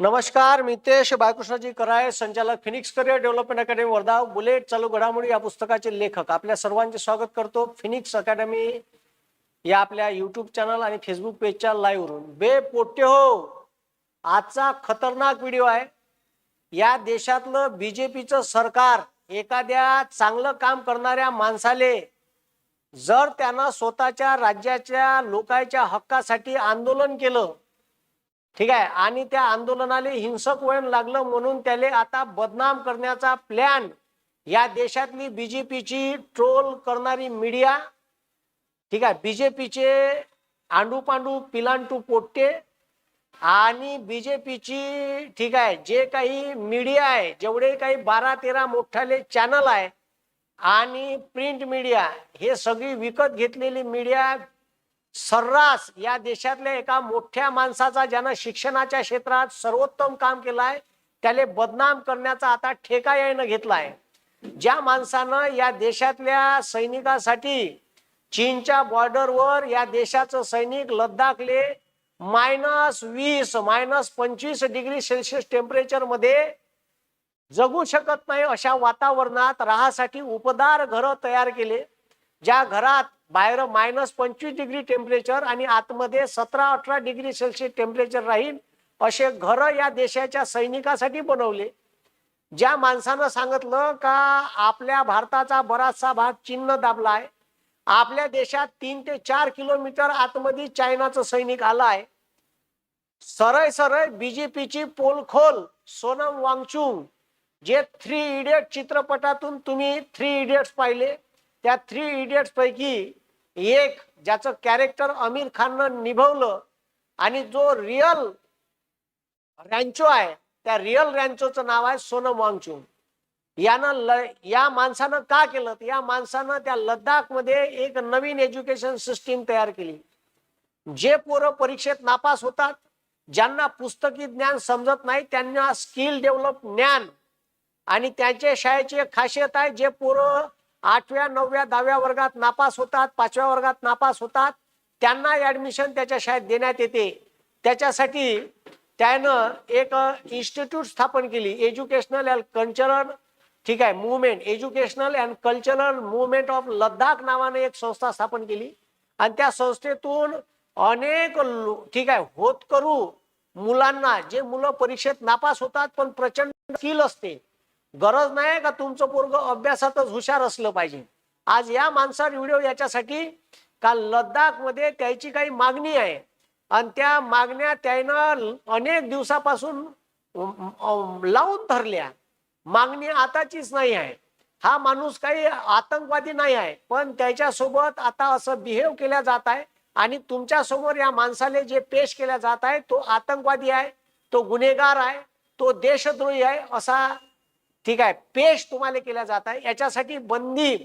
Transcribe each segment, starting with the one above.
नमस्कार मितेश बाळकृष्णजी कराय संचालक phoenix career development academy Wardha. Bullet चालू घडामोडी या पुस्तकाचे लेखक. आपल्या सर्वांचे स्वागत करतो फिनिक्स अकॅडमी या आपल्या युट्यूब चॅनल आणि फेसबुक पेजच्या लाईव्हवरून बे पोट्टे हो! आजचा खतरनाक व्हिडिओ आहे. या देशातलं बीजेपीचं सरकार एखाद्या चांगलं काम करणाऱ्या माणसाले जर त्यानं स्वतःच्या राज्याच्या लोकांच्या हक्कासाठी आंदोलन केलं ठीक आहे? आणि त्या आंदोलनाला हिंसक वळण लागलं म्हणून त्याले आता बदनाम करण्याचा प्लॅन या देशातली बीजेपीची ट्रोल करणारी मीडिया ठीक आहे? बीजेपीचे आंडू पांडू पिलांटू पोट्टे आणि बीजेपीची ठीक आहे जे काही मीडिया आहे जेवढे काही बारा तेरा मोठाले चॅनल आहे आणि प्रिंट मीडिया हे सगळी विकत घेतलेली मीडिया सर्रास या देशातल्या एका मोठ्या माणसाचा ज्यानं शिक्षणाच्या क्षेत्रात सर्वोत्तम काम केलं आहे बदनाम करण्याचा आता ठेका यायनं घेतला आहे ज्या माणसानं या देशातल्या सैनिकासाठी चीनच्या बॉर्डरवर या देशाचं सैनिक लद्दाखले मायनस वीस मायनस पंचवीस डिग्री सेल्सिअस टेम्परेचरमध्ये जगू शकत नाही अशा वातावरणात राहासाठी उपदार घरं तयार केले. ज्या घरात बाहेर मायनस पंचवीस डिग्री टेम्परेचर आणि आतमध्ये सतरा अठरा डिग्री सेल्सिअस टेम्परेचर राहील असे घरं या देशाच्या सैनिकासाठी बनवले. ज्या माणसानं सांगितलं का आपल्या भारताचा बराचसा भाग चीननं दाबला आहे. आपल्या देशात तीन ते चार किलोमीटर आतमध्ये चायनाचं सैनिक आलं आहे. सरळ सरळ बीजेपीची पोलखोल सोनम वांगचुंग जे थ्री इडियट चित्रपटातून तुम्ही थ्री इडियट्स पाहिले. त्या थ्री इडियट्स पैकी एक ज्याचं कॅरेक्टर आमिर खाननं निभवलं आणि जो रिअल रँचो आहे त्या रिअल रँचोचं नाव आहे सोनम वांगचू यानं ल या माणसानं का केलं? या माणसानं त्या लद्दाखमध्ये एक नवीन एज्युकेशन सिस्टीम तयार केली. जे पोरं परीक्षेत नापास होतात ज्यांना पुस्तकी ज्ञान समजत नाही त्यांना स्किल डेव्हलप ज्ञान आणि त्यांच्या शाळेची एक खासियत आहे जे पोरं आठव्या नवव्या दहाव्या वर्गात नापास होतात पाचव्या वर्गात नापास होतात. त्यांना ऍडमिशन त्याच्या शाळेत देण्यात येते. त्याच्यासाठी त्यानं एक इन्स्टिट्यूट स्थापन केली. एज्युकेशनल अँड कल्चरल ठीक आहे movement educational and cultural movement of Ladakh नावाने एक संस्था स्थापन केली. आणि त्या संस्थेतून अनेक ठीक आहे होत करू मुलांना जे मुलं परीक्षेत नापास होतात पण प्रचंड स्किल असते. गरज नाही का तुमचं पोरग अभ्यासातच हुशार असलं पाहिजे. आज या माणसावर व्हिडिओ याच्यासाठी का लद्दाखमध्ये त्याची काही मागणी आहे. आणि त्या मागण्या त्यानं अनेक दिवसापासून लावून धरल्या. मागणी आताचीच नाही आहे. हा माणूस काही आतंकवादी नाही आहे. पण त्याच्यासोबत आता असं बिहेव केल्या जात आहे. आणि तुमच्यासमोर या माणसाले जे पेश केल्या जात आहे तो आतंकवादी आहे तो गुन्हेगार आहे तो देशद्रोही आहे असा ठीक आहे पेश तुम्हाला केल्या जात आहे. याच्यासाठी बंदी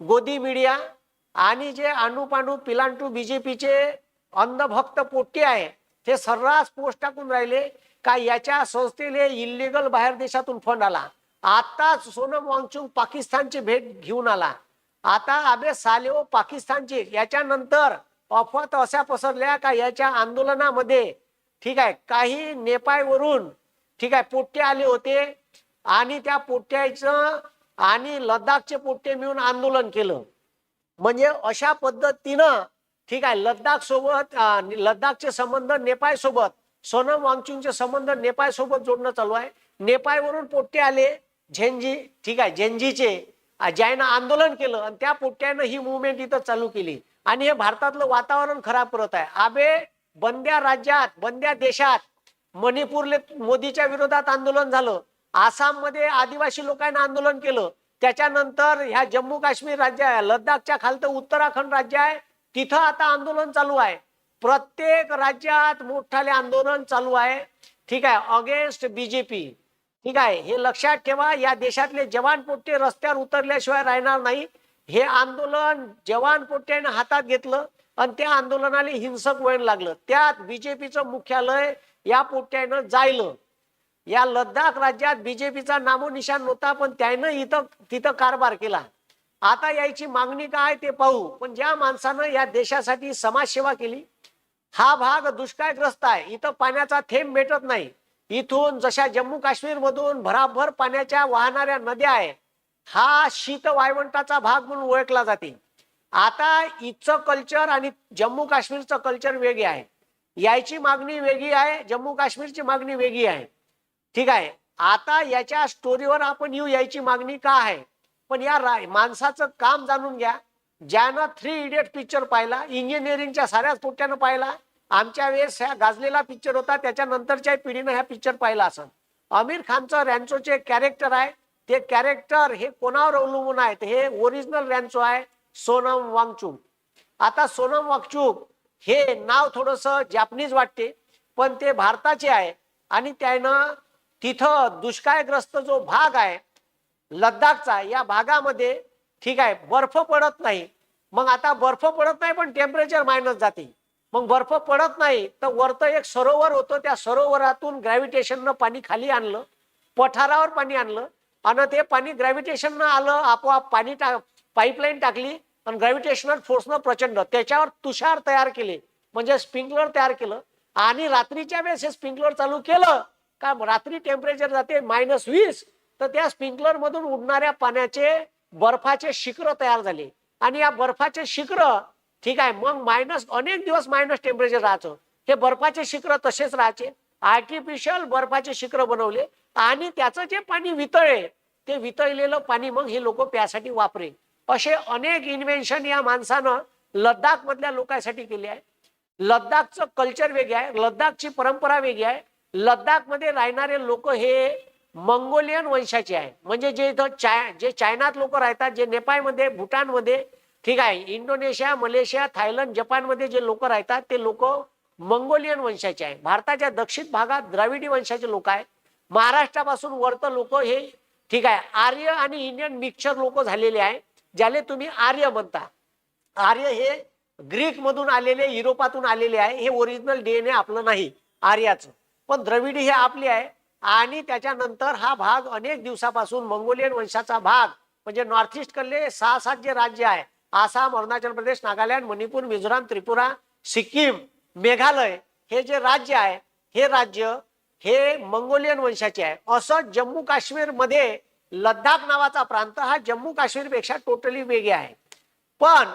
गोदी मीडिया आणि जे अनुपानू पिलांटू बीजेपीचे अंधभक्त पोट्टी आहे ते सर्रास पोस्ट टाकून राहिले का याच्या संस्थेने इलिगल बाहेर देशातून फंड आला. आताच सोनम वांगचुंग पाकिस्तानची भेट घेऊन आला. आता अबे सालेओ पाकिस्तानची याच्यानंतर अफवा तर अशा पसरल्या का याच्या आंदोलनामध्ये ठीक आहे काही नेपाळवरून ठीक आहे पोट्टे आले होते. आणि त्या पोट्ट्याचं आणि लद्दाखचे पोट्टे मिळून आंदोलन केलं. म्हणजे अशा पद्धतीनं ठीक आहे लद्दाख सोबत लद्दाखचे संबंध नेपाळ सोबत सोनम वांगचुंगचे संबंध नेपाळ सोबत जोडणं चालू आहे. नेपाळवरून पोट्टे आले झेंजी ठीक आहे झेंजीचे ज्यानं आंदोलन केलं आणि त्या पोट्ट्यानं ही मुवमेंट इथं चालू केली. आणि हे भारतातलं वातावरण खराब करत आहे. आबे बंद्या राज्यात बंद्या देशात मणिपूरले मोदीच्या विरोधात आंदोलन झालं. आसाममध्ये आदिवासी लोकांनी आंदोलन केलं. त्याच्यानंतर ह्या जम्मू काश्मीर राज्य आहे लद्दाखच्या खालतं उत्तराखंड राज्य आहे तिथं आता आंदोलन चालू आहे. प्रत्येक राज्यात मोठाले आंदोलन चालू आहे. ठीक आहे अगेन्स्ट बीजेपी ठीक आहे हे लक्षात ठेवा या देशातले जवान पोट्टे रस्त्यावर उतरल्याशिवाय राहणार नाही. हे आंदोलन जवान पोट्ट्याने हातात घेतलं आणि त्या आंदोलनाला हिंसक वळण लागलं. त्यात बीजेपीचं मुख्यालय या पोट्ट्यानं जायलं. या लद्दाख राज्यात बीजेपीचा नामोनिशान नव्हता पण त्यानं इथं तिथं कारभार केला. आता यायची मागणी काय ते पाहू. पण ज्या माणसानं या देशासाठी समाजसेवा केली हा भाग दुष्काळग्रस्त आहे. इथं पाण्याचा थेंब भेटत नाही. इथून जशा जम्मू काश्मीर मधून भराभर पाण्याच्या वाहणाऱ्या नद्या आहे हा शीत वायवंटाचा भाग म्हणून ओळखला जाते. आता इथचं कल्चर आणि जम्मू काश्मीरचं कल्चर वेगळे आहे. यायची मागणी वेगळी आहे जम्मू काश्मीरची मागणी वेगळी आहे. ठीक आहे. आता याच्या स्टोरीवर आपण येऊ यायची मागणी का आहे? पण या माणसाचं काम जाणून घ्या. ज्यानं थ्री इडियट पिक्चर पाहिला इंजिनिअरिंगच्या साऱ्याच पोट्यानं पाहिला आमच्या वेळेस ह्या गाजलेला पिक्चर होता त्याच्यानंतरच्या पिढीनं ह्या पिक्चर पाहिला असं. आमिर खानचं रॅन्चोचे कॅरेक्टर आहे. ते कॅरेक्टर हे कोणावर अवलंबून आहे? हे ओरिजिनल रॅन्चो आहे सोनम वांगचूक. आता सोनम वांगचूक हे नाव थोडस जॅपनीज वाटते पण ते भारताचे आहे. आणि त्यानं तिथं दुष्काळग्रस्त जो भाग आहे लद्दाखचा या भागामध्ये ठीक आहे बर्फ पडत नाही. मग आता बर्फ पडत नाही पण टेम्परेचर मायनस जाते. मग बर्फ पडत नाही तर वरतं एक सरोवर होतं. त्या सरोवरातून ग्रॅव्हिटेशननं पाणी खाली आणलं पठारावर पाणी आणलं. आणि ते पाणी ग्रॅव्हिटेशननं आलं आपोआप पाणी टा पाईपलाईन टाकली आणि ग्रॅव्हिटेशनल फोर्सनं प्रचंड त्याच्यावर तुषार तयार केले. म्हणजे स्प्रिंकलर तयार केलं. आणि रात्रीच्या वेळेस हे स्प्रिंकलर चालू केलं. का रात्री टेम्परेचर जाते? मायनस वीस. तर त्या स्प्रिंकलर मधून उडणाऱ्या पाण्याचे बर्फाचे शिखर तयार झाले. आणि या बर्फाचे शिखर ठीक आहे मग मायनस अनेक दिवस मायनस टेम्परेचर राहायचं. हे बर्फाचे शिखर तसेच राहायचे. आर्टिफिशियल बर्फाचे शिखर बनवले. आणि त्याचं जे पाणी वितळे ते वितळलेलं पाणी मग हे लोक प्यासाठी वापरे असे अनेक इन्व्हेन्शन या माणसानं लद्दाख मधल्या लोकांसाठी केले आहे. लद्दाखचं कल्चर वेगळं आहे. लद्दाखची परंपरा वेगळी आहे. लद्दाखमध्ये राहणारे लोक हे मंगोलियन वंशाचे आहे म्हणजे जे इथं चाय जे चायनात लोक राहतात जे नेपाळमध्ये भूटानमध्ये ठीक आहे इंडोनेशिया मलेशिया थायलंड जपानमध्ये जे लोक राहतात ते लोक मंगोलियन वंशाचे आहे भारताच्या दक्षिण भागात द्राविडी वंशाचे लोक आहे महाराष्ट्रापासून वरत लोक हे ठीक आहे आर्य आणि इंडियन मिक्सचर लोक झालेले आहे ज्याले तुम्ही आर्य म्हणता. आर्य हे ग्रीक मधून आलेले युरोपातून आलेले आहे. हे ओरिजिनल डीएनए आपलं नाही आर्याचं. पण द्रविडी हे आपली आहे. आणि त्याच्यानंतर हा भाग अनेक दिवसापासून मंगोलियन वंशाचा भाग म्हणजे नॉर्थ ईस्ट कडले सहा सात जे राज्य आहे आसाम अरुणाचल प्रदेश नागालँड मणिपूर मिझोराम त्रिपुरा सिक्कीम मेघालय हे जे राज्य आहे हे राज्य हे मंगोलियन वंशाचे आहे. असं जम्मू काश्मीरमध्ये लद्दाख नावाचा प्रांत हा जम्मू काश्मीरपेक्षा टोटली वेगळे आहे. पण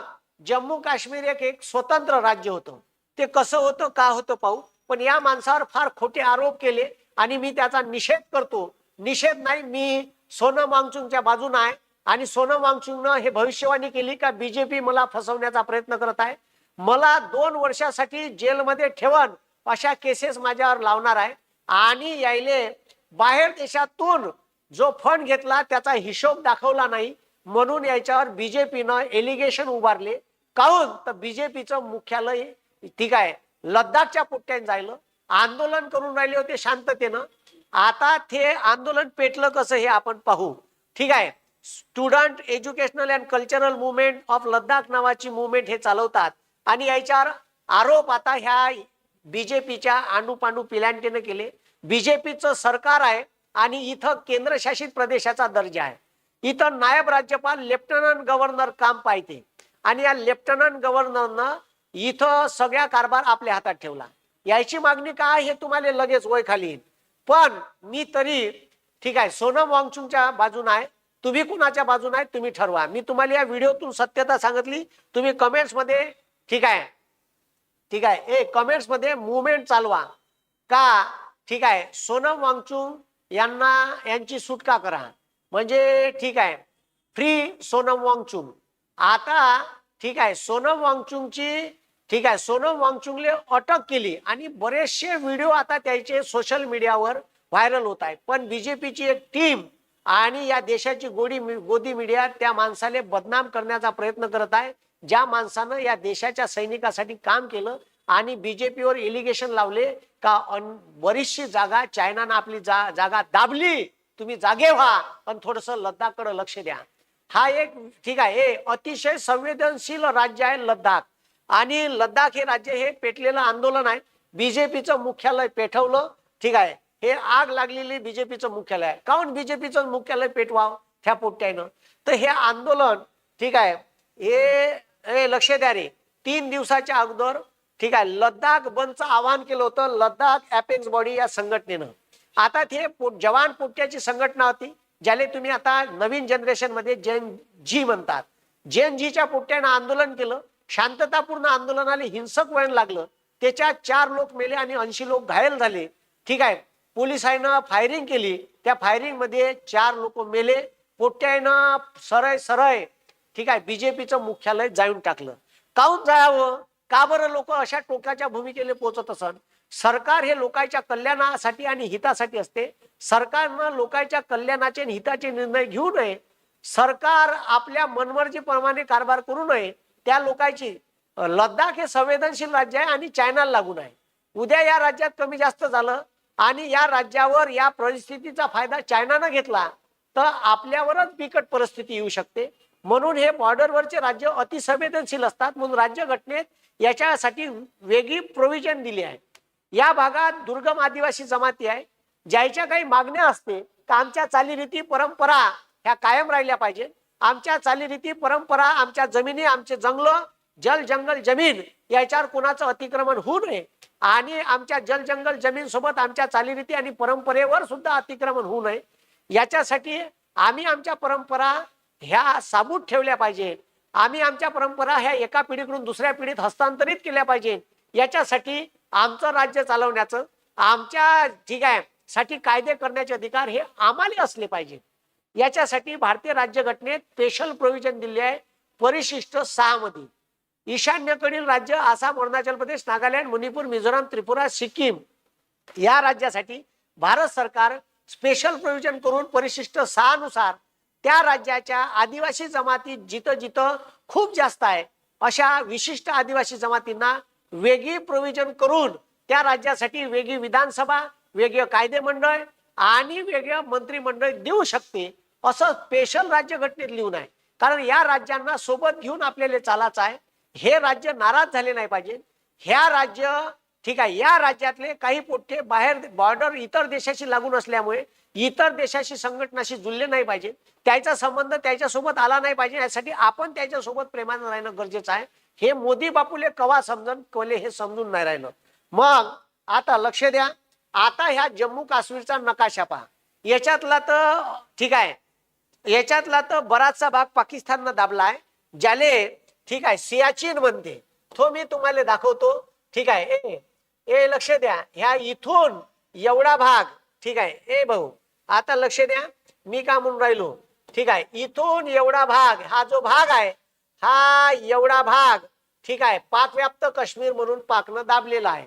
जम्मू काश्मीर एक एक स्वतंत्र राज्य होतं. ते कसं होतं का होतं पाहू? पण या माणसावर फार खोटे आरोप केले आणि मी त्याचा निषेध करतो. निषेध नाही मी सोनम वांगचुंगच्या बाजून आहे आणि सोनम वांगचुंगनं हे भविष्यवाणी केली का बीजेपी मला फसवण्याचा प्रयत्न करत आहे. मला दोन वर्षासाठी जेलमध्ये ठेवण अशा केसेस माझ्यावर लावणार आहे. आणि यायले बाहेर देशातून जो फंड घेतला त्याचा हिशोब दाखवला नाही. म्हणून याच्यावर बीजेपीनं एलिगेशन उभारले. काहून? तर बीजेपीचं मुख्यालय ठीक आहे. लद्दाखच्या पोट्यात जायलं. आंदोलन करून राहिले होते शांततेनं. आता ते आंदोलन पेटलं कसं हे आपण पाहू. ठीक आहे. Student educational and cultural movement of Ladakh नावाची मुवमेंट हे चालवतात. आणि याच्यावर आरोप आता ह्या बीजेपीच्या आंडूपांडू पिलांटेनं केले. बीजेपीचं सरकार आहे आणि इथं केंद्रशासित प्रदेशाचा दर्जा आहे. इथं नायब राज्यपाल लेफ्टनंट गव्हर्नर काम पाहते. आणि या लेफ्टनंट गव्हर्नरनं इथं सगळ्या कारभार आपल्या हातात ठेवला. यायची मागणी काय हे तुम्हाला लगेच वय खाली येईल. पण मी तरी ठीक आहे सोनम वांगचुंगच्या बाजून आहे. तुम्ही कुणाच्या बाजून आहे तुम्ही ठरवा. मी तुम्हाला या व्हिडिओतून सत्यता सांगितली. तुम्ही कमेंट्समध्ये ठीक आहे ठीक आहे ए कमेंट्समध्ये मुवमेंट चालवा. का ठीक आहे सोनम वांगचुंग यांना यांची सुटका करा? म्हणजे ठीक आहे फ्री सोनम वांगचुंग. आता ठीक आहे सोनम वांगचुंगची ठीक आहे. सोनम वांगचुंगले अटक केली आणि बरेचसे व्हिडिओ आता त्याचे सोशल मीडियावर व्हायरल होत आहे पण बीजेपीची एक टीम आणि या देशाची गोडी गोदी मीडिया त्या माणसाले बदनाम करण्याचा प्रयत्न करत आहे. ज्या माणसानं या देशाच्या सैनिकासाठी काम केलं आणि बीजेपीवर इलिगेशन लावले का बरीचशी जागा चायनानं आपली जा, जागा दाबली तुम्ही जागे व्हा पण थोडस लद्दाखकडे लक्ष द्या. हा एक ठीक आहे. हे अतिशय संवेदनशील राज्य आहे लद्दाख. आणि लद्दाख हे राज्य हे पेटलेलं आंदोलन आहे. बीजेपीचं मुख्यालय पेटवलं ठीक आहे. हे आग लागलेली बीजेपीचं मुख्यालय आहे. काऊन बीजेपीचं मुख्यालय पेटवाव? त्या पोट्यानं तर हे आंदोलन ठीक आहे हे लक्ष द्या रे. तीन दिवसाच्या अगोदर ठीक आहे लद्दाख बंदचं आवाहन केलं होतं. लद्दाख अपेक्स बॉडी या संघटनेनं. आता ते जवान पोट्याची संघटना होती ज्याला तुम्ही आता नवीन जनरेशनमध्ये जेन जी म्हणतात. जेन जीच्या पोट्यानं आंदोलन केलं. शांततापूर्ण आंदोलनाला हिंसक वळण लागलं. त्याच्यात चार लोक मेले आणि ऐंशी लोक घायल झाले. ठीक आहे. पोलिसांना फायरिंग केली. त्या फायरिंगमध्ये चार लोक मेले. पोट्यानं सरळ सरळ ठीक आहे बीजेपीचं मुख्यालय जाऊन टाकलं. काहून जावं का बरं लोक अशा टोकाच्या भूमिकेला पोहोचत असत? सरकार हे लोकांच्या कल्याणासाठी आणि हितासाठी असते. सरकारनं लोकांच्या कल्याणाचे आणि हिताचे निर्णय घेऊ नये. सरकार आपल्या मनमर्जीप्रमाणे कारभार करू नये. त्या लोकांची लद्दाख हे संवेदनशील राज्य आहे आणि चायनाला लागून आहे. उद्या या राज्यात कमी जास्त झालं आणि या राज्यावर या परिस्थितीचा फायदा चायनानं घेतला तर आपल्यावरच बिकट परिस्थिती येऊ शकते. म्हणून हे बॉर्डरवरचे राज्य अतिसंवेदनशील असतात म्हणून राज्य घटनेत याच्यासाठी वेगळी प्रोव्हिजन दिली आहे. या भागात दुर्गम आदिवासी जमाती आहे. ज्याच्या काही मागण्या असते तर आमच्या चालीरीती परंपरा ह्या कायम राहिल्या पाहिजेत. आमच्या चालीरीती परंपरा आमच्या जमिनी आमचे जंगल जल जंगल जमीन याच्यावर कोणाचं अतिक्रमण होऊ नये. आणि आमच्या जल जंगल जमीन सोबत आमच्या चालीरीती आणि परंपरेवर सुद्धा अतिक्रमण होऊ नये. याच्यासाठी आम्ही आमच्या परंपरा ह्या साबूत ठेवल्या पाहिजे. आम्ही आमच्या परंपरा ह्या एका पिढीकडून दुसऱ्या पिढीत हस्तांतरित केल्या पाहिजे. याच्यासाठी आमचं राज्य चालवण्याचं आमच्या ठीक आहे साठी कायदे करण्याचे अधिकार हे आम्हाला असले पाहिजे याच्यासाठी भारतीय राज्यघटनेत स्पेशल प्रोव्हिजन दिले आहे. परिशिष्ट सहा मध्ये ईशान्येकडील राज्य आसाम अरुणाचल प्रदेश नागालँड मणिपूर मिझोराम त्रिपुरा सिक्कीम या राज्यासाठी भारत सरकार स्पेशल प्रोव्हिजन करून परिशिष्ट सहा नुसार त्या राज्याच्या आदिवासी जमाती जिथं जिथं खूप जास्त आहे अशा विशिष्ट आदिवासी जमातींना वेगळी प्रोव्हिजन करून त्या राज्यासाठी वेगळी विधानसभा वेगळं कायदे मंडळ आणि वेगळं मंत्रिमंडळ देऊ शकते असं स्पेशल राज्य घटनेत लिहून आहे. कारण या राज्यांना सोबत घेऊन आपल्याला चालायचं आहे. हे राज्य नाराज झाले नाही पाहिजे. ह्या राज्य ठीक आहे या राज्यातले काही पोट्टे बाहेर बॉर्डर इतर देशाशी लागून असल्यामुळे इतर देशाशी संघटनाशी जुळले नाही पाहिजे. त्याचा संबंध त्याच्यासोबत आला नाही पाहिजे. यासाठी आपण त्याच्यासोबत प्रेमानं राहणं गरजेचं आहे. हे मोदी बापूले कवा समजून कवले हे समजून नाही राहिलं. मग आता लक्ष द्या. आता ह्या जम्मू काश्मीरचा नकाशा पहा. याच्यातला तर ठीक आहे. याच्यातला तर बराचसा भाग पाकिस्ताननं दाबलाय ज्याले ठीक आहे सियाचीन म्हणते तो मी तुम्हाला दाखवतो. ठीक आहे ए ए लक्ष द्या. ह्या इथून एवढा भाग ठीक आहे ए भाऊ आता लक्ष द्या. मी का म्हणून राहिलो? ठीक आहे इथून एवढा भाग हा जो भाग आहे हा एवढा भाग ठीक आहे पाकव्याप्त काश्मीर म्हणून पाकनं दाबलेला आहे.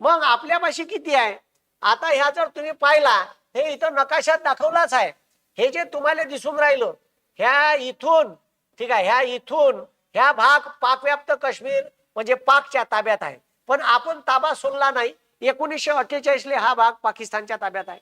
मग आपल्यापाशी किती आहे? आता ह्या जर तुम्ही पाहिला हे इथं नकाशात दाखवलाच आहे. हे जे तुम्हाला दिसून राहिलं ह्या इथून ठीक आहे ह्या इथून ह्या भाग पाकव्याप्त काश्मीर म्हणजे पाकच्या ताब्यात आहे. पण आपण ताबा सोडला नाही. एकोणीसशे अठ्ठेचाळीसले हा भाग पाकिस्तानच्या ताब्यात आहे.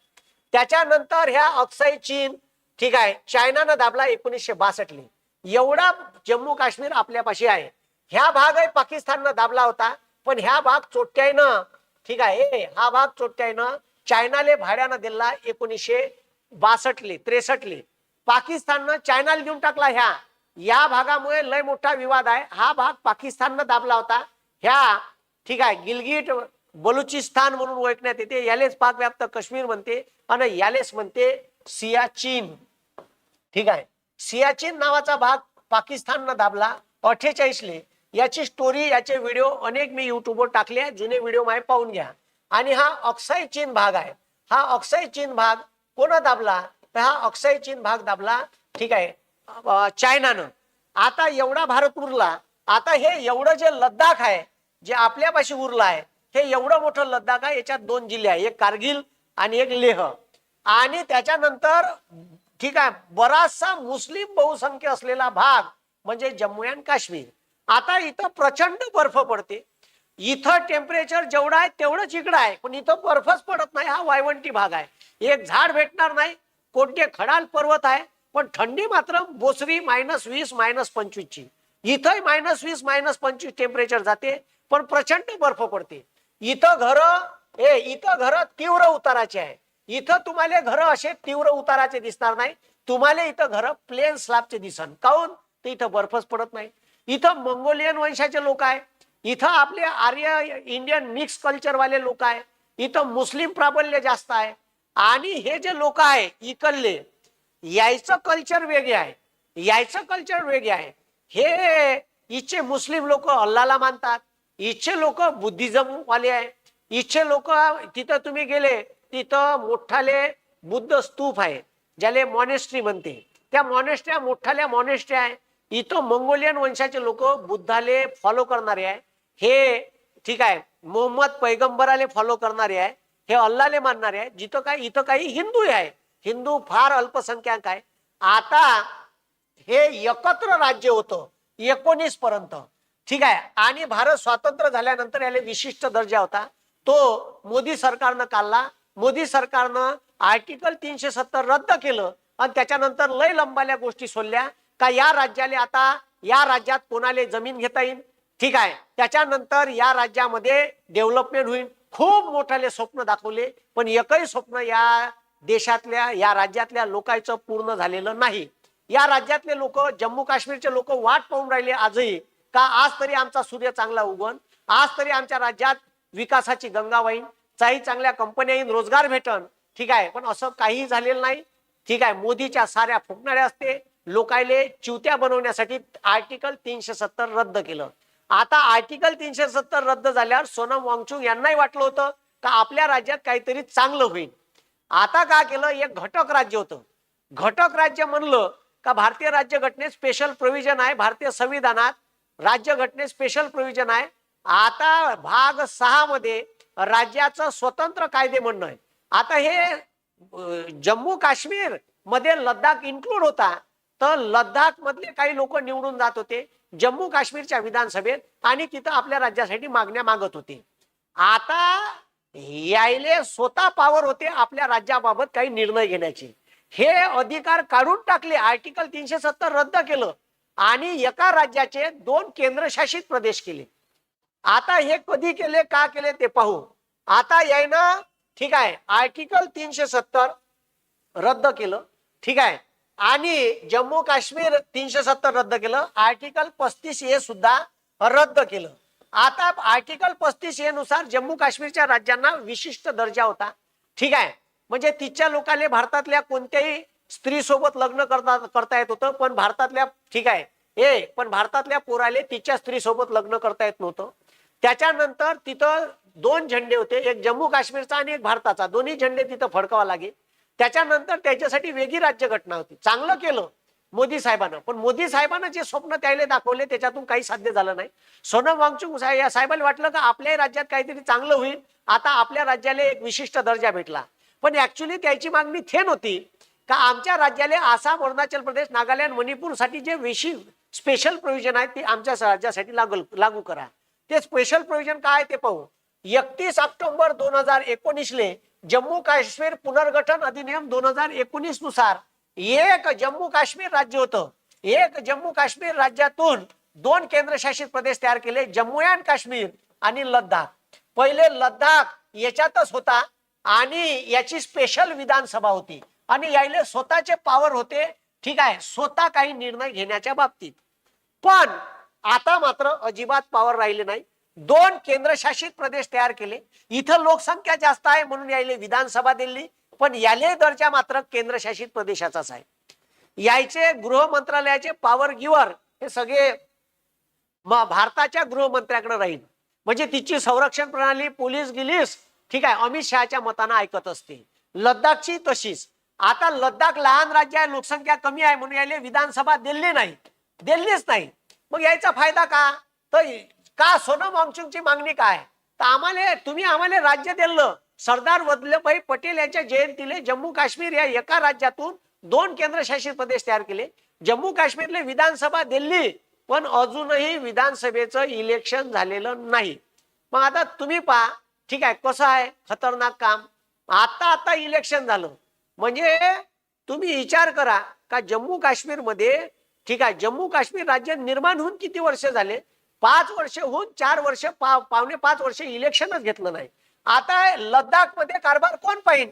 त्याच्यानंतर ह्या अक्साई चीन ठीक आहे चायनानं दाबला एकोणीसशे बासष्टले. एवढा जम्मू काश्मीर आपल्यापाशी आहे. ह्या भाग पाकिस्ताननं दाबला होता पण ह्या भाग चोट्यानं ठीक आहे. हा भाग चोट्यानं चायनाले भाड्यानं दिला एकोणीसशे बासठले त्रेसठले पाकिस्ताननं चायनाला देऊन टाकला ह्या. या भागामुळे लय मोठा विवाद आहे. हा भाग पाकिस्ताननं दाबला होता. ह्या ठीक आहे गिलगिट बलुचिस्तान म्हणून ओळखण्यात येते. यालेच पाकव्याप्त काश्मीर म्हणते आणि यालेच म्हणते सियाचीन. ठीक आहे. सियाचीन नावाचा भाग पाकिस्ताननं दाबला. अठ्ठेचाळीसले. याची स्टोरी याचे व्हिडिओ अनेक मी युट्यूबवर टाकले आहेत जुने व्हिडिओ माहे पाहून घ्या. आणि हा ऑक्साई चीन भाग आहे. हा ऑक्साई चीन भाग कोण दाबला? तर हा ऑक्साई चीन भाग दाबला ठीक आहे चायनानं. आता एवढा भारत उरला आता हे एवढं जे लद्दाख आहे जे आपल्यापाशी उरलं आहे हे एवढं मोठं लद्दाख आहे याच्यात दोन जिल्हे आहे एक कारगिल आणि एक लेह. आणि त्याच्यानंतर ठीक आहे बराचसा मुस्लिम बहुसंख्य असलेला भाग म्हणजे जम्मू अँड काश्मीर. आता इथं प्रचंड बर्फ पडते. इथं टेम्परेचर जेवढं आहे तेवढंच इकडं आहे. पण इथं बर्फच पडत नाही. हा वायवंटी भाग आहे. एक झाड भेटणार नाही. कोणते खडाल पर्वत आहे. पण थंडी मात्र बोसरी मायनस वीस मायनस पंचवीस ची. इथं मायनस वीस मायनस पंचवीस टेम्परेचर जाते. पण प्रचंड बर्फ पडते. इथं घर ए इथं घर तीव्र उताराचे आहे. इथं तुम्हाला घर असे तीव्र उताराचे दिसणार नाही. तुम्हाला इथं घर प्लेन स्लॅबचे दिसन. काऊन? ते इथं बर्फच पडत नाही. इथं मंगोलियन वंशाचे लोक आहे. इथं आपले आर्य इंडियन मिक्स कल्चरवाले लोक आहे. इथं मुस्लिम प्राबल्य जास्त आहे. आणि हे जे लोक आहे इकडले यायचं कल्चर वेगळे आहे. यायचं कल्चर वेगळे आहे. हे इथे मुस्लिम लोक अल्लाला मानतात. इथचे लोक बुद्धिझम वाले आहे. इथचे लोक तिथं तुम्ही गेले तिथं मोठाले बुद्ध स्तूप आहे. ज्याले मॉनेस्ट्री म्हणते. त्या मॉनेस्ट्र्या मोठाल्या मॉनेस्ट्री आहे. इथं मंगोलियन वंशाचे लोक बुद्धाले फॉलो करणारे आहे. हे ठीक आहे. मोहम्मद पैगंबराले फॉलो करणारे आहे. हे अल्लाले मानणारे आहे. जिथं काय इथं काही हिंदू आहे. हिंदू फार अल्पसंख्याक आहे. आता हे एकत्र राज्य होतं. एकोणीस पर्यंत. ठीक आहे. आणि भारत स्वातंत्र्य झाल्यानंतर याला विशिष्ट दर्जा होता. तो मोदी सरकारनं काढला. मोदी सरकारनं आर्टिकल तीनशे सत्तर रद्द केलं. आणि त्याच्यानंतर लय लंबाल्या गोष्टी सोडल्या. का या राज्याला आता या राज्यात कोणाला जमीन घेता येईल? ठीक आहे. त्याच्यानंतर या राज्यामध्ये डेव्हलपमेंट होईल. खूप मोठाले स्वप्न दाखवले पण एकही स्वप्न या देशातल्या या राज्यातल्या लोकांचं पूर्ण झालेलं नाही. या राज्यातले लोक जम्मू काश्मीरचे लोक वाट पाहून राहिले आजही का आज तरी आमचा सूर्य चांगला उगवण आज तरी आमच्या राज्यात विकासाची गंगा वाईन काही चांगल्या कंपन्या येईन रोजगार भेटन. ठीक आहे. पण असं काहीही झालेलं नाही. ठीक आहे. मोदीच्या साऱ्या फुकणाऱ्या असते. लोकायले चिवत्या बनवण्यासाठी आर्टिकल तीनशे सत्तर रद्द केलं. आता आर्टिकल तीनशे सत्तर रद्द झाल्यावर सोनम वांगचुंग यांनाही वाटलं होतं का आपल्या राज्यात काहीतरी चांगलं होईल. आता का केलं? एक घटक राज्य होतं. घटक राज्य म्हणलं का भारतीय राज्यघटनेत स्पेशल प्रोव्हिजन आहे भारतीय संविधानात राज्यघटनेत स्पेशल प्रोव्हिजन आहे. आता भाग सहा मध्ये राज्याचं स्वतंत्र कायदे म्हणणं आहे. आता हे जम्मू काश्मीरमध्ये लद्दाख इन्क्लूड होता. तर लद्दाख मधले काही लोक निवडून जात होते जम्मू काश्मीरच्या विधानसभेत आणि तिथं आपल्या राज्यासाठी मागण्या मागत होते. आता यायले स्वतः पावर होते आपल्या राज्याबाबत काही निर्णय घेण्याचे. हे अधिकार काढून टाकले आर्टिकल तीनशे सत्तर रद्द केलं आणि एका राज्याचे दोन केंद्रशासित प्रदेश केले. आता हे कधी केले का केले ते पाहू. आता यायनं ठीक आहे आर्टिकल तीनशे सत्तर रद्द केलं ठीक आहे. आणि जम्मू काश्मीर तीनशे सत्तर रद्द केलं. आर्टिकल पस्तीस ए सुद्धा रद्द केलं. आता आर्टिकल पस्तीस ए नुसार जम्मू काश्मीरच्या राज्यांना विशिष्ट दर्जा होता. ठीक आहे. म्हणजे तिच्या लोकांना भारतातल्या कोणत्याही स्त्री सोबत लग्न करता करता येत होतं पण भारतातल्या ठीक आहे. ए पण भारतातल्या पोराले तिच्या स्त्री सोबत लग्न करता येत नव्हतं. त्याच्यानंतर तिथं दोन झेंडे होते. एक जम्मू काश्मीरचा आणि एक भारताचा. दोन्ही झेंडे तिथं फडकावा लागेल. त्याच्यानंतर त्याच्यासाठी वेगळी राज्यघटना होती. चांगलं केलं मोदी साहेबांना. पण मोदी साहेबांना जे स्वप्न त्याला दाखवले त्याच्यातून काही साध्य झालं नाही. सोनम वांगचुक साहेब या साहेबांना वाटलं का आपल्याही राज्यात काहीतरी चांगलं होईल. आता आपल्या राज्याला एक विशिष्ट दर्जा भेटला. पण ऍक्च्युली त्याची मागणी थेन होती का आमच्या राज्याला आसाम अरुणाचल प्रदेश नागालँड मणिपूरसाठी जे विशी स्पेशल प्रोव्हिजन आहे ते आमच्या राज्यासाठी लागू लागू करा. ते स्पेशल प्रोव्हिजन काय ते पाहू. एकतीस ऑक्टोबर दोन हजार एकोणीसले जम्मू काश्मीर पुनर्गठन अधिनियम दोन हजार एकोणीसनुसार एक जम्मू काश्मीर राज्य होतं. एक जम्मू काश्मीर राज्यातून दोन केंद्रशासित प्रदेश तयार केले जम्मू अँड काश्मीर आणि लद्दाख. पहिले लद्दाख याच्यातच होता आणि याची स्पेशल विधानसभा होती. आणि यायले स्वतःचे पॉवर होते. ठीक आहे स्वतः काही निर्णय घेण्याच्या बाबतीत. पण आता मात्र अजिबात पॉवर राहिले नाही. दोन केंद्रशासित प्रदेश तयार केले. इथं लोकसंख्या जास्त आहे म्हणून यायले विधानसभा दिली पण याले दर्जा मात्र केंद्रशासित प्रदेशाचाच आहे. यायचे गृह मंत्रालयाचे पॉवर गिव्हर हे सगळे भारताच्या गृहमंत्र्याकडे राहील. म्हणजे तिची संरक्षण प्रणाली पोलीस गिलीस ठीक आहे अमित शहाच्या मतानं ऐकत असते. लद्दाखची तशीच. आता लद्दाख लहान राज्य आहे लोकसंख्या कमी आहे म्हणून यायले विधानसभा दिल्ली नाही. दिल्लीच नाही. मग यायचा फायदा का? तर का सोनम वांगचुकची मागणी काय? तर आम्हाला तुम्ही आम्हाला राज्य दिलं. सरदार वल्लभभाई पटेल यांच्या जयंतीले जम्मू काश्मीर या एका राज्यातून दोन केंद्रशासित प्रदेश तयार केले. जम्मू काश्मीरले विधानसभा दिल्ली पण अजूनही विधानसभेचं इलेक्शन झालेलं नाही. मग आता तुम्ही पहा ठीक आहे कसं आहे? खतरनाक काम. आता आता इलेक्शन झालं. म्हणजे तुम्ही विचार करा का जम्मू काश्मीरमध्ये ठीक आहे जम्मू काश्मीर राज्य निर्माण होऊन किती वर्ष झाले? पाच वर्ष होऊन चार वर्ष पा पावणे पाच वर्ष इलेक्शनच घेतलं नाही. आता लद्दाखमध्ये कारभार कोण पाहिजे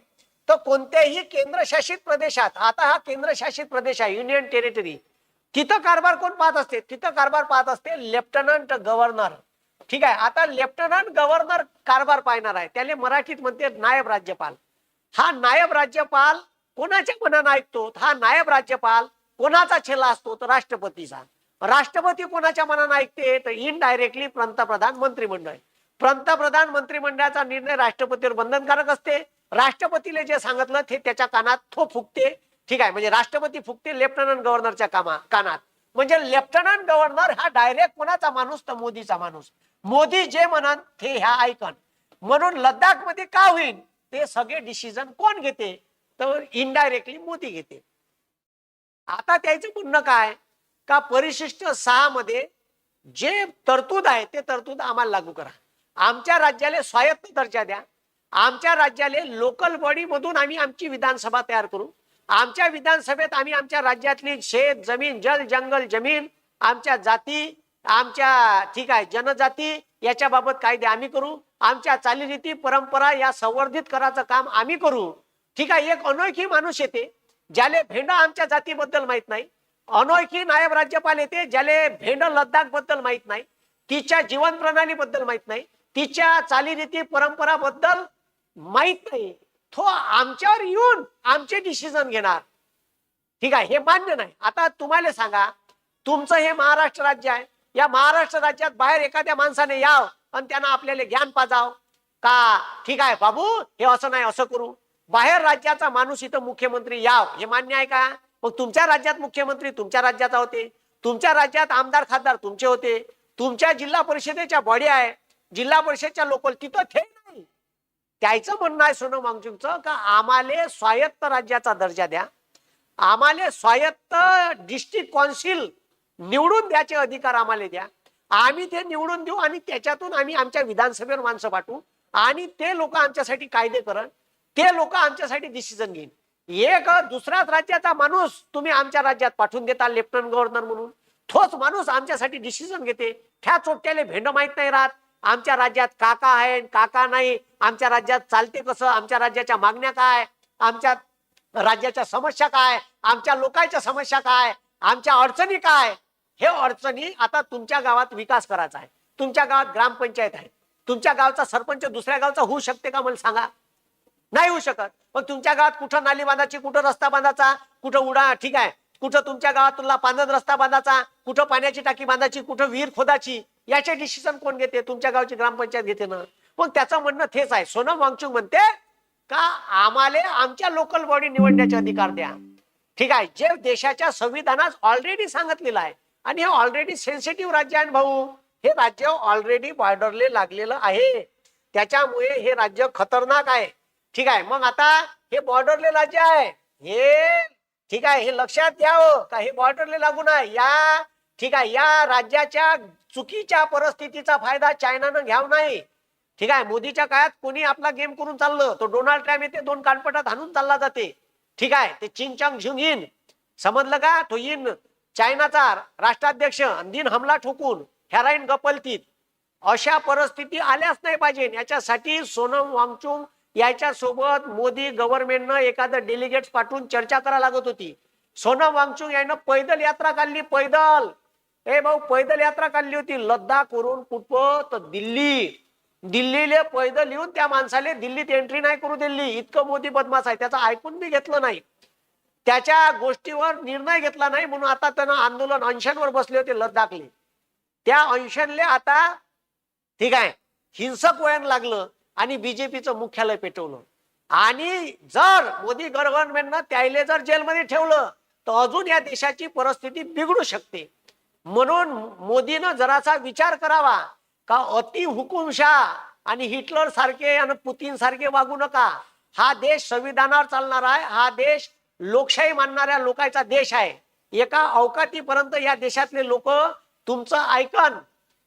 तर कोणत्याही केंद्रशासित प्रदेशात आता हा केंद्रशासित प्रदेश आहे युनियन टेरिटरी तिथं कारभार कोण पाहत असते? तिथं कारभार पाहत असते लेफ्टनंट गव्हर्नर ठीक आहे आता लेफ्टनंट गव्हर्नर कारभार पाहणार आहे. त्याला मराठीत म्हणते नायब राज्यपाल. हा नायब राज्यपाल कोणाच्या मनानं ऐकतो? हा नायब राज्यपाल कोणाचा छेला असतो? तर राष्ट्रपतीचा. राष्ट्रपती कोणाच्या मनानं ऐकते? तर इनडायरेक्टली पंतप्रधान मंत्रिमंडळ. पंतप्रधान मंत्रिमंडळाचा निर्णय राष्ट्रपतीवर बंधनकारक असते. राष्ट्रपतीला जे सांगितलं ते त्याच्या कानात थो फुकते ठीक आहे म्हणजे राष्ट्रपती फुकते लेफ्टनंट गव्हर्नरच्या कामा कानात. म्हणजे लेफ्टनंट गव्हर्नर हा डायरेक्ट कोणाचा माणूस तर मोदीचा माणूस. मोदी जे म्हणन ते ह्या ऐकन. म्हणून लद्दाखमध्ये का होईल ते सगळे डिसिजन कोण घेते? तर इनडायरेक्टली मोदी घेते. आता त्याचं म्हणणं काय? का परिशिष्ट सहा मध्ये जे तरतूद आहे ते तरतूद आम्हाला लागू करा. आमच्या राज्याला स्वायत्त दर्जा द्या. आमच्या राज्याला लोकल बॉडी मधून आम्ही आमची विधानसभा तयार करू. आमच्या विधानसभेत आम्ही आमच्या राज्यातली शेत जमीन जल जंगल जमीन आमच्या जाती आमच्या ठीक आहे जनजाती याच्या बाबत कायदे आम्ही करू. आमच्या चालीरीती परंपरा या संवर्धित करायचं काम आम्ही करू. ठीक आहे एक अनोळखी माणूस येते ज्याले भेंड आमच्या जातीबद्दल माहीत नाही. अनोळखी नायब राज्यपाल येते ज्याले भेंड लद्दाखबद्दल माहीत नाही तिच्या जीवन प्रणाली बद्दल माहीत नाही तिच्या चालीरीती परंपरा बद्दल माहीत नाही. तो आमच्यावर येऊन आमचे डिसिजन घेणार. ठीक आहे हे मान्य नाही. आता तुम्हाला सांगा तुमचं हे महाराष्ट्र राज्य आहे. या महाराष्ट्र राज्यात बाहेर एखाद्या माणसाने याव आणि त्यांना आपल्याला ज्ञान पाजाव. का? ठीक आहे बाबू हे असं नाही असं करू. बाहेर राज्याचा माणूस इथं मुख्यमंत्री याव हे मान्य आहे का? मग तुमच्या राज्यात मुख्यमंत्री तुमच्या राज्याचा होते. तुमच्या राज्यात आमदार खासदार तुमचे होते. तुमच्या जिल्हा परिषदेच्या बॉडी आहे. जिल्हा परिषदच्या लोकल तिथं थे नाही. त्याचं म्हणणं आहे सोनम वांगचुकचं का आम्हाला स्वायत्त राज्याचा दर्जा द्या. आम्हाला स्वायत्त डिस्ट्रिक्ट कौन्सिल निवडून द्याचे अधिकार आम्हाला द्या. आम्ही ते निवडून देऊ आणि त्याच्यातून आम्ही आमच्या विधानसभेवर माणसं पाठवू. आणि ते लोक आमच्यासाठी कायदे करण ते लोक आमच्यासाठी डिसिजन घेईन. एक दुसऱ्याच राज्याचा माणूस तुम्ही आमच्या राज्यात पाठवून देता लेफ्टनंट गव्हर्नर म्हणून. तोच माणूस आमच्यासाठी डिसिजन घेते. त्या चोट्याला भेंड माहीत नाही राहत. आमच्या राज्यात काका आहे काका नाही. आमच्या राज्यात चालते कसं? आमच्या राज्याच्या मागण्या काय? आमच्या राज्याच्या समस्या काय? आमच्या लोकांच्या समस्या काय? आमच्या अडचणी काय? हे अडचणी आता तुमच्या गावात विकास करायचा आहे. तुमच्या गावात ग्रामपंचायत आहे. तुमच्या गावचा सरपंच दुसऱ्या गावचा होऊ शकते का? मला सांगा. नाही होऊ शकत. पण तुमच्या गावात कुठं नाली बांधायची कुठं रस्ता बांधायचा कुठं उडा ठीक आहे. कुठं तुमच्या गावात तुला रस्ता बांधायचा कुठं पाण्याची टाकी बांधायची कुठं विहीर खोदाची याचे डिसिजन कोण घेते? तुमच्या गावची ग्रामपंचायत घेते ना. मग त्याचं म्हणणं तेच आहे. सोनम वांगचुक म्हणते का आम्हाला आमच्या लोकल बॉडी निवडण्याचे अधिकार द्या. ठीक आहे. जे देशाच्या संविधानात ऑलरेडी सांगितलेलं आहे आणि हे ऑलरेडी सेन्सिटिव्ह राज्य आहे भाऊ. हे राज्य ऑलरेडी बॉर्डरले लागलेलं आहे. त्याच्यामुळे हे राज्य खतरनाक आहे. ठीक आहे मग आता हे बॉर्डरले राज्य आहे. हे ठीक आहे हे लक्षात घ्यावं हो, का हे बॉर्डरले लागून आहे. या ठीक आहे या राज्याच्या चुकीच्या परिस्थितीचा फायदा चायनानं घ्याव नाही. ठीक आहे मोदीच्या काळात कोणी आपला गेम करून चाललं तो डोनाल्ड ट्रम्प येते दोन कानपटात हाणून चालला जाते. ठीक आहे ते चिंग चांग झुंग इन समजलं का? तो इन चायनाचा राष्ट्राध्यक्ष दिन हमला ठोकून हेराईन गपलतीत अशा परिस्थिती आल्याच नाही पाहिजे याच्यासाठी सोनम वांगचुंग याच्या सोबत मोदी गव्हर्नमेंटनं एखादं डेलिगेट पाठवून चर्चा करायला लागत होती. सोनम वांगचुंग यानं पैदल यात्रा काढली पैदल. ए भाऊ पैदल यात्रा काढली होती. लद्दाख वरून कुठं तर दिल्ली. दिल्लीले पैदल येऊन त्या माणसाले दिल्लीत एंट्री नाही करू दिली इतकं मोदी बदमाश आहे. त्याचं ऐकून बी घेतलं नाही. त्याच्या गोष्टीवर निर्णय घेतला नाही म्हणून आता त्यानं आंदोलन अंशनवर बसले होते लद्दाखले. त्या अंशनले आता ठीक आहे हिंसक वळण लागलं. आणि बीजेपीचं मुख्यालय पेटवलं. आणि जर मोदी गव्हर्नमेंटनं त्याले जर जेलमध्ये ठेवलं तर अजून या देशाची परिस्थिती बिघडू शकते. म्हणून मोदीनं जरासा विचार करावा का अति हुकुमशाह आणि हिटलर सारखे आणि पुतीन सारखे वागू नका. हा देश संविधानावर चालणार आहे हा देश लोकशाही मानणाऱ्या लोकांचा देश आहे. एका अवकातीपर्यंत या देशातले लोक तुमचं ऐकन.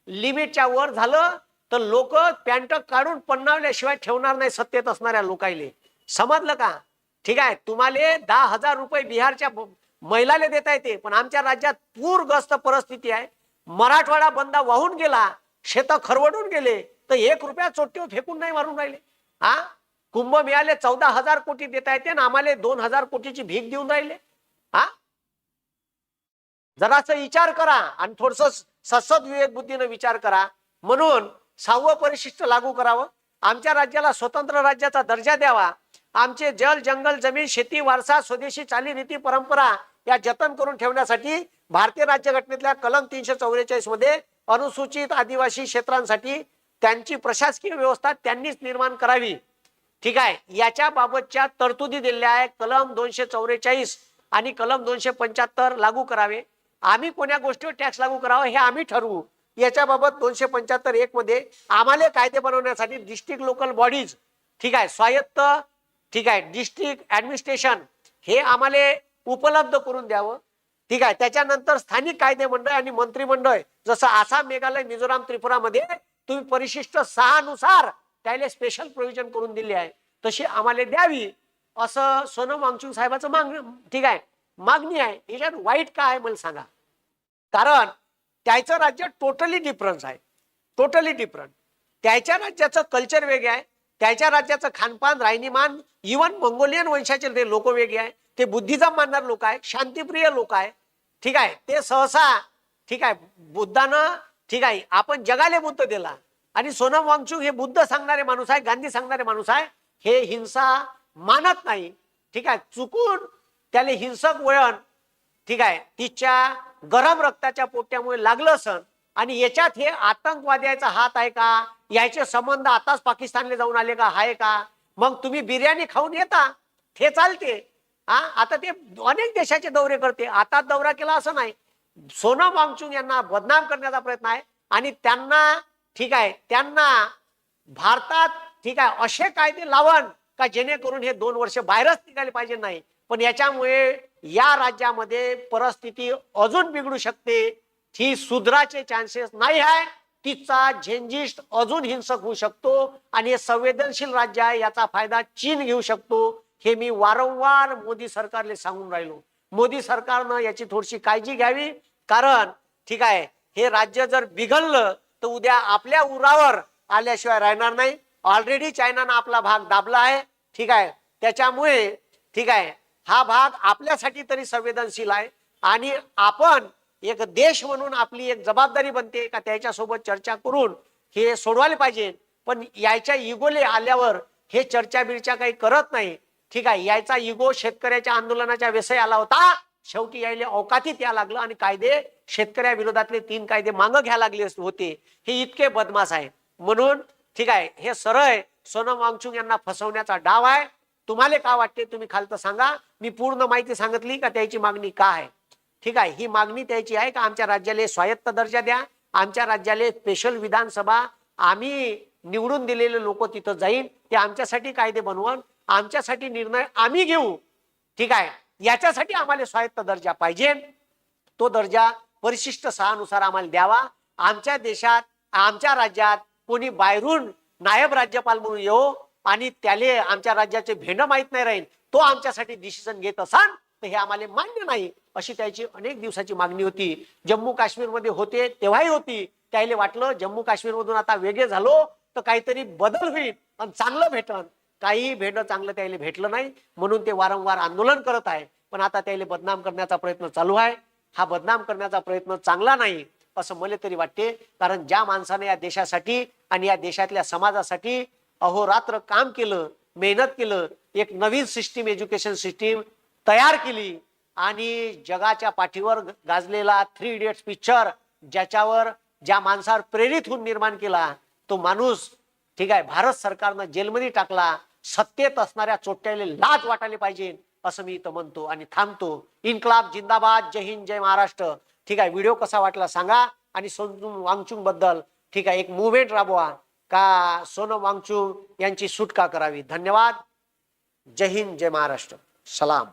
लिमिटच्या वर झालं तर लोक पॅन्ट काढून पन्नावल्याशिवाय ठेवणार नाही सत्तेत असणाऱ्या लोकायले. समजलं का? ठीक आहे तुम्हाला दहा हजार रुपये बिहारच्या महिलाले देता येते पण आमच्या राज्यात पूरग्रस्त परिस्थिती आहे. मराठवाडा बंदा वाहून गेला शेत खरवडून गेले तर एक रुपया चोट्टीवर फेकून नाही मारून राहिले. हा? कुंभ मिळाले चौदा हजार कोटी देता येते ना आम्हाला दोन हजार कोटीची भीक देऊन राहिले. हा? जरासा विचार करा आणि थोडस ससद विवेक बुद्धीनं विचार करा. म्हणून सहावं परिशिष्ट लागू करावं. आमच्या राज्याला स्वतंत्र राज्याचा दर्जा द्यावा. आमचे जल जंगल जमीन शेती वारसा स्वदेशी चालीरीती परंपरा या जतन करून ठेवण्यासाठी भारतीय राज्यघटनेतल्या कलम तीनशे चौवेचाळीसमध्ये अनुसूचित आदिवासी क्षेत्रांसाठी त्यांची प्रशासकीय व्यवस्था त्यांनीच निर्माण करावी. ठीक आहे? याच्या बाबतच्या तरतुदी दिलेल्या आहे कलम दोनशे चौवेचाळीस आणि कलम दोनशे पंच्याहत्तर लागू करावे. आम्ही कोण्या गोष्टीवर टॅक्स लागू करावा हे आम्ही ठरवू. याच्याबाबत दोनशे पंच्याहत्तर एक मध्ये आम्हाला कायदे बनवण्यासाठी डिस्ट्रिक्ट लोकल बॉडीज ठीक आहे स्वायत्त ठीक आहे डिस्ट्रिक्ट ऍडमिनिस्ट्रेशन हे आम्हाला उपलब्ध करून द्यावं. ठीक आहे त्याच्यानंतर स्थानिक कायदे मंडळ आणि मंत्रिमंडळ जसं आसाम मेघालय मिझोराम त्रिपुरामध्ये तुम्ही परिशिष्ट सहा नुसार त्याला स्पेशल प्रोव्हिजन करून दिले आहे. तशी आम्हाला द्यावी असं सोनम वांगचुंग साहेबाचं मागणं ठीक आहे मागणी आहे. याच्यात वाईट काय आहे? मला सांगा. कारण त्याचं राज्य टोटली डिफरन्स आहे. टोटली डिफरंट त्याच्या राज्याचं कल्चर वेगळं आहे. त्याच्या राज्याचं खानपान राहणीमान इवन मंगोलियन वंशाचे ते लोक वेगळे आहे ते बुद्धिजम मानणारे लोक आहे शांतीप्रिय लोक आहे ठीक आहे? ते सहसा ठीक आहे बुद्धानं ठीक आहे आपण जगाले बुद्ध दिला. आणि सोनम वांगचुक हे बुद्ध सांगणारे माणूस आहे गांधी सांगणारे माणूस आहे. हे हिंसा मानत नाही. ठीक आहे? चुकून त्याला हिंसक वळण ठीक आहे तिच्या गरम रक्ताच्या पोट्यामुळे लागलं असन आणि याच्यात हे आतंकवाद्याचा हात आहे का? याचे संबंध आताच पाकिस्तानला जाऊन आले का? आहे का? मग तुम्ही बिर्याणी खाऊन येता. हे चालते. हा? आता ते अनेक देशाचे दौरे करते. आता दौरा केला असं नाही. सोनम वांगचुंग यांना बदनाम करण्याचा प्रयत्न आहे. आणि त्यांना ठीक आहे त्यांना भारतात ठीक आहे असे कायदे लावण का जेणेकरून हे दोन वर्ष बाहेरच निघाले पाहिजे नाही. पण याच्यामुळे या राज्यामध्ये परिस्थिती अजून बिघडू शकते. ही सुधराचे चान्सेस नाही आहे. तिचा झेंजिस्ट अजून हिंसक होऊ शकतो आणि हे संवेदनशील राज्य आहे याचा फायदा चीन घेऊ शकतो. हे मी वारंवार मोदी सरकारला सांगून राहिलो. मोदी सरकारनं याची थोडीशी काळजी घ्यावी. कारण ठीक आहे हे राज्य जर बिघडलं तर उद्या आपल्या उरावर आल्याशिवाय राहणार नाही. ऑलरेडी चायनानं आपला भाग दाबला आहे. ठीक आहे त्याच्यामुळे ठीक आहे हा भाग आपल्यासाठी तरी संवेदनशील आहे. आणि आपण एक देश म्हणून आपली एक जबाबदारी बनते का त्याच्यासोबत चर्चा करून हे सोडवायला पाहिजे. पण यायच्या इगोले आल्यावर हे चर्चा बिर्चा काही करत नाही. ठीक आहे यायचा इगो शेतकऱ्याच्या आंदोलनाच्या व्यसय आला होता. शेवटी यायला अवकातीत या लागलं आणि कायदे शेतकऱ्या विरोधातले तीन कायदे मागं घ्या लागले होते. हे इतके बदमाश आहे म्हणून ठीक आहे हे सरळ सोनम वांगचुंग यांना फसवण्याचा डाव आहे. तुम्हाला काय वाटते तुम्ही खालतं सांगा. मी पूर्ण माहिती सांगितली का त्याची मागणी काय आहे? ठीक आहे ही मागणी त्याची आहे का आमच्या राज्याला स्वायत्त दर्जा द्या. आमच्या राज्याला स्पेशल विधानसभा आम्ही निवडून दिलेले लोक तिथं जाईन. ते आमच्यासाठी कायदे बनवून आमच्यासाठी निर्णय आम्ही घेऊ. ठीक आहे याच्यासाठी आम्हाला स्वायत्त दर्जा पाहिजे. तो दर्जा परिशिष्ट सहानुसार आम्हाला द्यावा. आमच्या देशात आमच्या राज्यात कोणी बाहेरून नायब राज्यपाल म्हणून येऊ आणि त्याले आमच्या राज्याचे भेंड माहीत नाही राहील तो आमच्यासाठी डिसिजन घेत असाल तर हे आम्हाला मान्य नाही. अशी त्याची अनेक दिवसाची मागणी होती. जम्मू काश्मीरमध्ये होते तेव्हाही होती. त्याला वाटलं जम्मू काश्मीर मधून आता वेगळे झालो तर काहीतरी बदल होईल आणि चांगलं भेटन. काही भेटणं चांगलं त्याला भेटलं नाही म्हणून ते वारंवार आंदोलन करत आहे. पण आता त्याला बदनाम करण्याचा प्रयत्न चालू आहे. हा बदनाम करण्याचा प्रयत्न चांगला नाही असं मला तरी वाटते. कारण ज्या माणसाने या देशासाठी आणि या देशातल्या समाजासाठी अहोरात्र काम केलं मेहनत केलं एक नवीन सिस्टीम एज्युकेशन सिस्टीम तयार केली आणि जगाच्या पाठीवर गाजलेला थ्री इडियट्स पिक्चर ज्याच्यावर ज्या माणसावर प्रेरित होऊन निर्माण केला तो माणूस ठीक आहे भारत सरकारनं जेलमध्ये टाकला सत्तेत असणाऱ्या चोट्याला लाज वाटायला पाहिजे असं मी इथं म्हणतो आणि थांबतो. इन्कलाब जिंदाबाद जय हिंद जय महाराष्ट्र. ठीक आहे व्हिडिओ कसा वाटला सांगा आणि सोनचुंग वांगचुंगबद्दल ठीक आहे एक मुवमेंट राबवा. का सोनम वांगचू यांची सुटका करावी? धन्यवाद. जय हिंद जय महाराष्ट्र. सलाम.